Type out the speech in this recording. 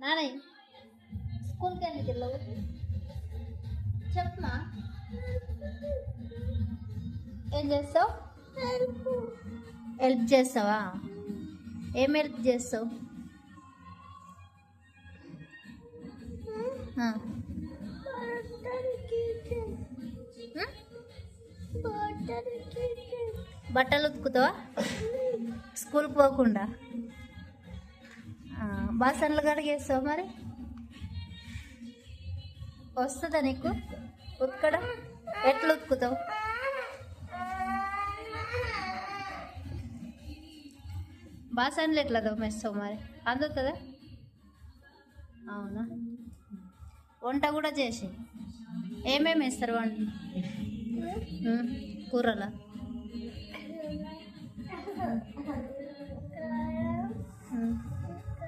నానయ్య స్కూల్కి ఎందుకు వెళ్ళవు చెప్పమా ఏం చేస్తావు? హెల్ప్ చేస్తావా? ఏం హెల్ప్ చేస్తావు? బట్టలు ఉతుకుతావా? స్కూల్కి పోకుండా? బాసన్లు కడిగేస్తావు మరి? వస్తుందా నీకు? ఉతకడం? ఎట్లా ఉతుకుతావు? బాసన్లు ఎట్లా తోమేస్తావు మరి? అందుతుందా అవునా? వంట కూడా చేసి. ఏమేమి వేస్తారు వంట? కూరలా?